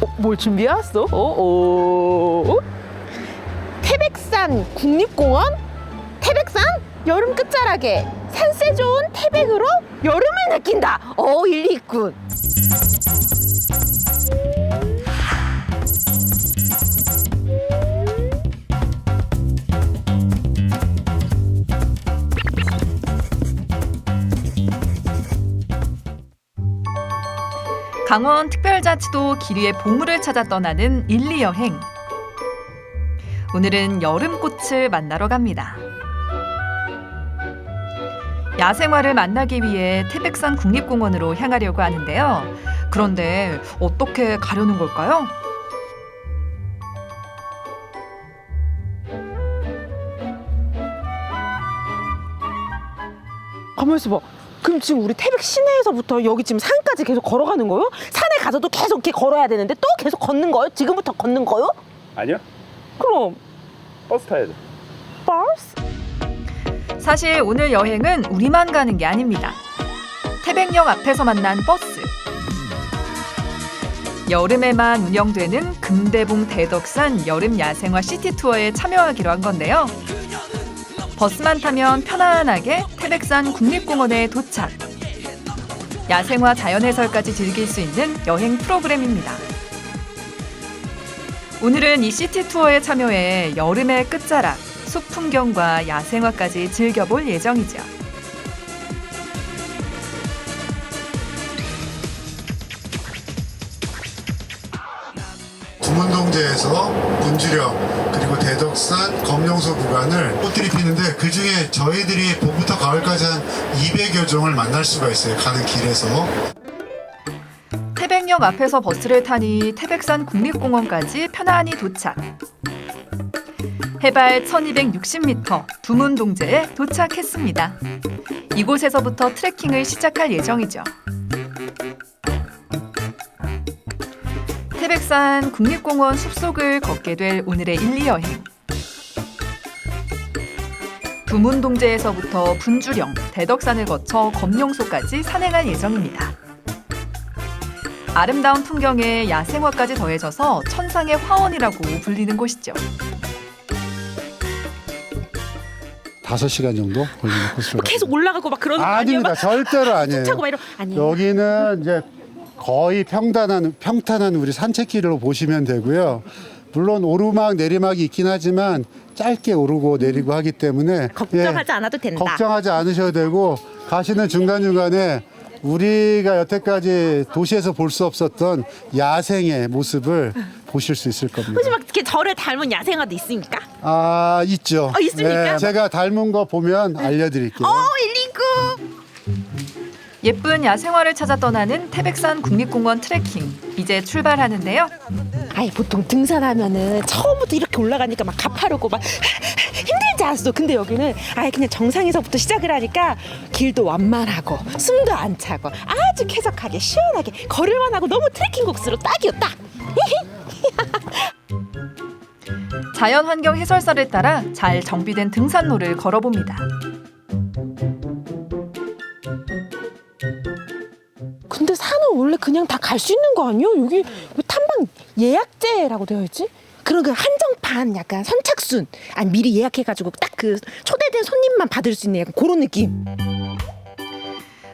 어, 뭘 준비해왔어? 어, 어, 어? 태백산 국립공원? 태백산? 여름 끝자락에 산세 좋은 태백으로 여름을 느낀다. 어, 일리 있군. 강원 특별자치도 길위의 보물을 찾아 떠나는 일리 여행. 오늘은 여름꽃을 만나러 갑니다. 야생화를 만나기 위해 태백산 국립공원으로 향하려고 하는데요. 그런데 어떻게 가려는 걸까요? 가만 있어봐. 그럼 지금 우리 태백 시내에서부터 여기 지금 산까지 계속 걸어가는 거요? 산에 가서도 계속 이렇게 걸어야 되는데 또 계속 걷는 거요? 지금부터 걷는 거요? 아니요. 그럼 버스 타야 돼. 버스? 사실 오늘 여행은 우리만 가는 게 아닙니다. 태백역 앞에서 만난 버스. 여름에만 운영되는 금대봉 대덕산 여름 야생화 시티 투어에 참여하기로 한 건데요. 버스만 타면 편안하게 태백산 국립공원에 도착. 야생화 자연 해설까지 즐길 수 있는 여행 프로그램입니다. 오늘은 이 시티 투어에 참여해 여름의 끝자락, 숲 풍경과 야생화까지 즐겨볼 예정이죠. 구문동제에서 문주령 그리고 대덕산 검룡소 구간을 꽃들이 피는데 그 중에 저희들이 봄부터 가을까지 한 200여 종을 만날 수가 있어요. 가는 길에서. 태백역 앞에서 버스를 타니 태백산 국립공원까지 편안히 도착. 해발 1260m 두문동제에 도착했습니다. 이곳에서부터 트레킹을 시작할 예정이죠. 태백산 국립공원 숲속을 걷게 될 오늘의 일리 여행. 두문동제에서부터 분주령, 대덕산을 거쳐 검룡소까지 산행할 예정입니다. 아름다운 풍경에 야생화까지 더해져서 천상의 화원이라고 불리는 곳이죠. 다섯 시간 정도 걸리는 코스로. 뭐 계속 올라가고 막 그러는 거 아니에요? 아닙니다. 막 절대로 아니에요. 차고 막 이러 아니에요. 여기는 이제 거의 평탄한 평탄한 우리 산책길로 보시면 되고요. 물론 오르막 내리막이 있긴 하지만 짧게 오르고 내리고 하기 때문에 걱정하지 예, 않아도 된다. 걱정하지 않으셔도 되고 가시는 중간 중간에 우리가 여태까지 도시에서 볼 수 없었던 야생의 모습을 보실 수 있을 겁니다. 혹시 막 이렇게 저를 닮은 야생화도 있습니까? 아 있죠. 어, 있습니까? 예, 제가 닮은 거 보면 알려드릴게요. 어, 일리구. 예쁜 야생화를 찾아 떠나는 태백산 국립공원 트레킹 이제 출발하는데요. 아이 보통 등산하면은 처음부터 이렇게 올라가니까 막 가파르고 막 힘들지 않았어. 근데 여기는 아예 그냥 정상에서부터 시작을 하니까 길도 완만하고 숨도 안 차고 아주 쾌적하게 시원하게 걸을만 하고 너무 트레킹 코스로 딱이요 딱. 자연환경 해설사를 따라 잘 정비된 등산로를 걸어봅니다. 그냥 다 갈 수 있는 거 아니요? 여기 왜 탐방 예약제라고 되어 있지? 그런 그 한정판 약간 선착순 아니 미리 예약해가지고 딱 그 초대된 손님만 받을 수 있는 약간 그런 느낌.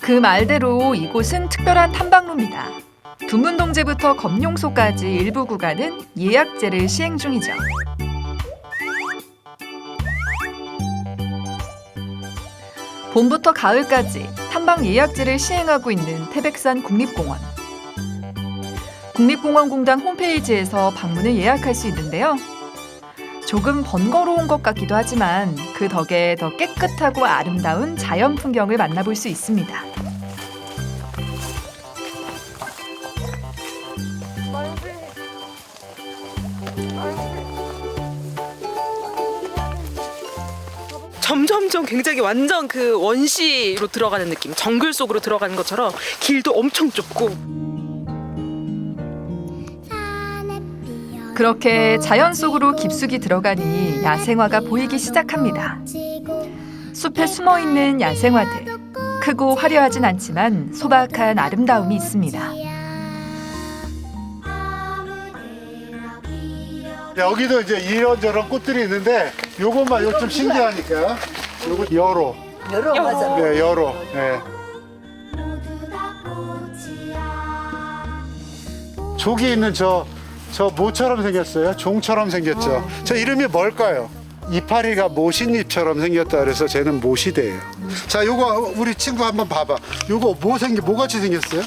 그 말대로 이곳은 특별한 탐방로입니다. 두문동제부터 검룡소까지 일부 구간은 예약제를 시행 중이죠. 봄부터 가을까지 탐방 예약제를 시행하고 있는 태백산 국립공원. 국립공원공단 홈페이지에서 방문을 예약할 수 있는데요. 조금 번거로운 것 같기도 하지만 그 덕에 더 깨끗하고 아름다운 자연 풍경을 만나볼 수 있습니다. 점점점 굉장히 완전 그 원시로 들어가는 느낌, 정글 속으로 들어가는 것처럼 길도 엄청 좁고 그렇게 자연 속으로 깊숙이 들어가니 야생화가 보이기 시작합니다. 숲에 숨어 있는 야생화들. 크고 화려하진 않지만 소박한 아름다움이 있습니다. 여기도 이제 이런저런 꽃들이 있는데 요것만 요거 좀 신기하니까. 요거 여로. 여러 맞아. 네 여로. 네. 조기 있는 저 저 모처럼 생겼어요. 종처럼 생겼죠. 저 이름이 뭘까요? 이파리가 모신잎처럼 생겼다 그래서 쟤는 모시대예요. 자 요거 우리 친구 한번 봐봐. 요거 뭐 생겨 뭐같이 생겼어요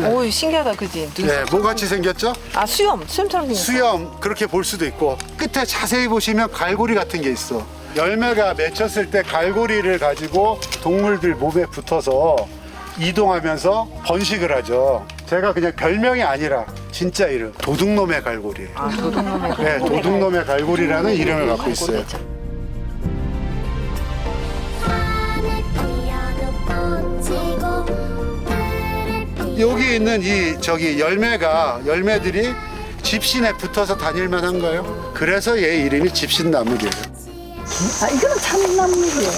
오 신기하다 그지? 네 뭐 같이 생겼죠? 아 수염 수염처럼 생겼어. 수염 그렇게 볼 수도 있고. 끝에 자세히 보시면 갈고리 같은 게 있어. 열매가 맺혔을 때 갈고리를 가지고 동물들 몸에 붙어서 이동하면서 번식을 하죠. 제가 그냥 별명이 아니라 진짜 이름 도둑놈의 갈고리예요 아 도둑놈의 네, 도둑놈의 갈고리라는 이름을 갖고 있어요 여기 있는 이 저기 열매가 열매들이 집신에 붙어서 다닐만 한가요? 그래서 얘 이름이 집신나물이에요 아, 이거는 참나물이에요.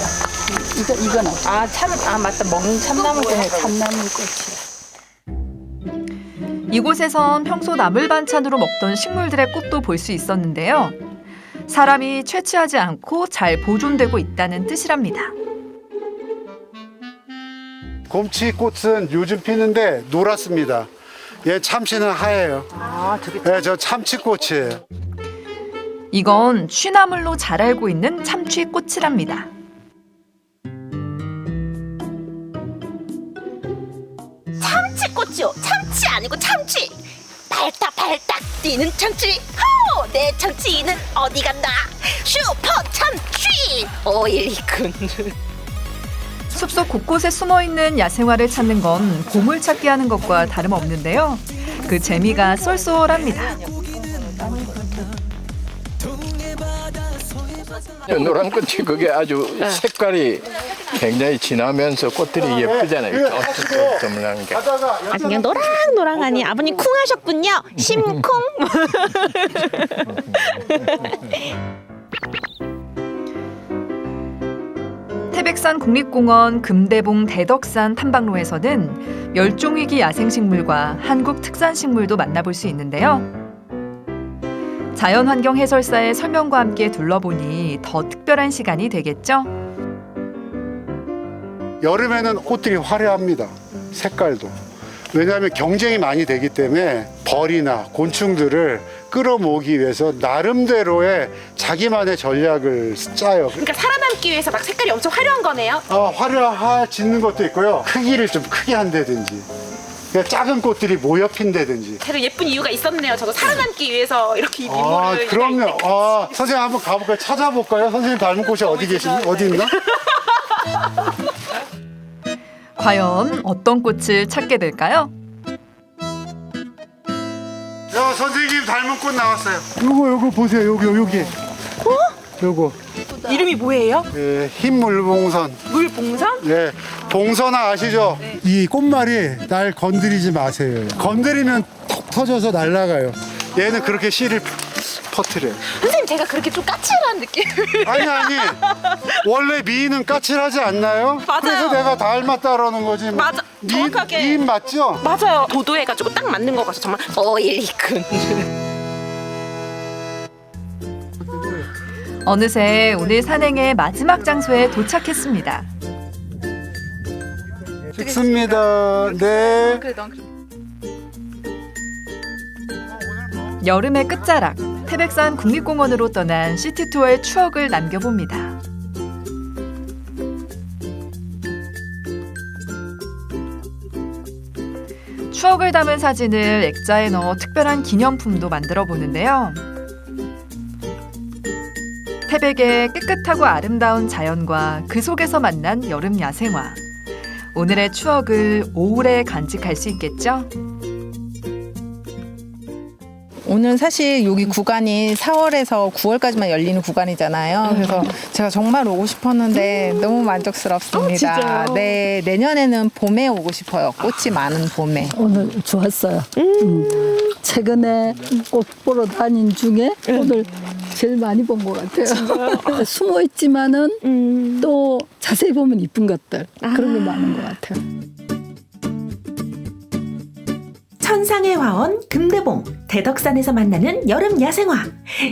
이거, 이거는. 아 참 아 맞다 먹는 참나무 네, 때문에 참나물 꽃이에요. 이곳에선 평소 나물 반찬으로 먹던 식물들의 꽃도 볼 수 있었는데요. 사람이 채취하지 않고 잘 보존되고 있다는 뜻이랍니다. 곰치꽃은 요즘 피는데 노랗습니다 얘 참치는 하얘요 아 저게 네, 저 참치꽃이에요 이건 취나물로 잘 알고 있는 참취꽃이랍니다. 참치꽃이요. 참치 아니고 참치. 발딱 발딱 뛰는 참치. 호! 내 참치는 어디 갔나? 슈퍼 참치. 오일이군. 숲속 곳곳에 숨어 있는 야생화를 찾는 건 보물 찾기 하는 것과 다름없는데요. 그 재미가 쏠쏠합니다. 노란 꽃이 그게 아주 색깔이 굉장히 진하면서 꽃들이 예쁘잖아요. 조물조물한 게. 가다가 아 그냥 노랑노랑하니 아버님 쿵 하셨군요. 심쿵. 태백산 국립공원 금대봉 대덕산 탐방로에서는 멸종위기 야생식물과 한국 특산식물도 만나볼 수 있는데요. 자연환경 해설사의 설명과 함께 둘러보니 더 특별한 시간이 되겠죠? 여름에는 꽃들이 화려합니다. 색깔도. 왜냐하면 경쟁이 많이 되기 때문에 벌이나 곤충들을 끌어모으기 위해서 나름대로의 자기만의 전략을 짜요. 그러니까 살아남기 위해서 막 색깔이 엄청 화려한 거네요. 어, 화려해지는 것도 있고요. 크기를 좀 크게 한다든지. 그냥 작은 꽃들이 모여 핀다든지. 그래도 예쁜 이유가 있었네요. 저거 살아남기 위해서 이렇게 이 아, 그럼요. 아, 선생님 한번 가볼까요? 찾아볼까요? 선생님 닮은 꽃이 어디 계시, 어디 있나? 과연 어떤 꽃을 찾게 될까요? 야, 선생님 닮은 꽃 나왔어요. 요거, 요거 보세요. 여기, 여기. 요거. 이름이 뭐예요? 예, 흰 물봉선. 물봉선? 예, 봉선아 아시죠? 이 꽃말이 날 건드리지 마세요. 건드리면 톡 터져서 날아가요. 얘는 그렇게 씨를 퍼트려요. 선생님 제가 그렇게 좀 까칠한 느낌. 아니 아니 원래 미인은 까칠하지 않나요? 맞아요. 그래서 내가 닮았다 그러는 거지. 뭐. 맞아, 미인, 정확하게. 미인 맞죠? 맞아요. 도도해가지고 딱 맞는 것 같아서 정말 오일이군. 어느새 오늘 산행의 마지막 장소에 도착했습니다. 좋습니다. 네. 여름의 끝자락 태백산 국립공원으로 떠난 시티투어의 추억을 남겨봅니다. 추억을 담은 사진을 액자에 넣어 특별한 기념품도 만들어 보는데요. 태백의 깨끗하고 아름다운 자연과 그 속에서 만난 여름 야생화. 오늘의 추억을 오래 간직할 수 있겠죠? 오늘 사실 여기 구간이 4월에서 9월까지만 열리는 구간이잖아요. 그래서 제가 정말 오고 싶었는데 너무 만족스럽습니다. 네, 내년에는 봄에 오고 싶어요. 꽃이 많은 봄에. 오늘 좋았어요. 음. 최근에 꽃 보러 다닌 중에 오늘 제일 많이 본 것 같아요. 숨어 있지만은 또 자세히 보면 이쁜 것들 그런 게 많은 것 같아요. 천상의 화원 금대봉 대덕산에서 만나는 여름 야생화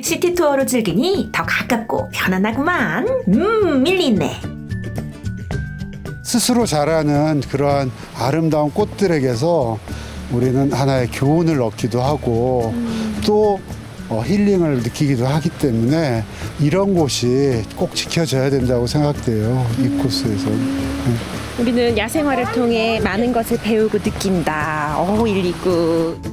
시티 투어로 즐기니 더 가깝고 편안하구만 음 밀리네 스스로 자라는 그러한 아름다운 꽃들에게서 우리는 하나의 교훈을 얻기도 하고 또 어, 힐링을 느끼기도 하기 때문에 이런 곳이 꼭 지켜져야 된다고 생각돼요. 이 코스에서. 우리는 야생화를 통해 많은 것을 배우고 느낀다. 어, 129.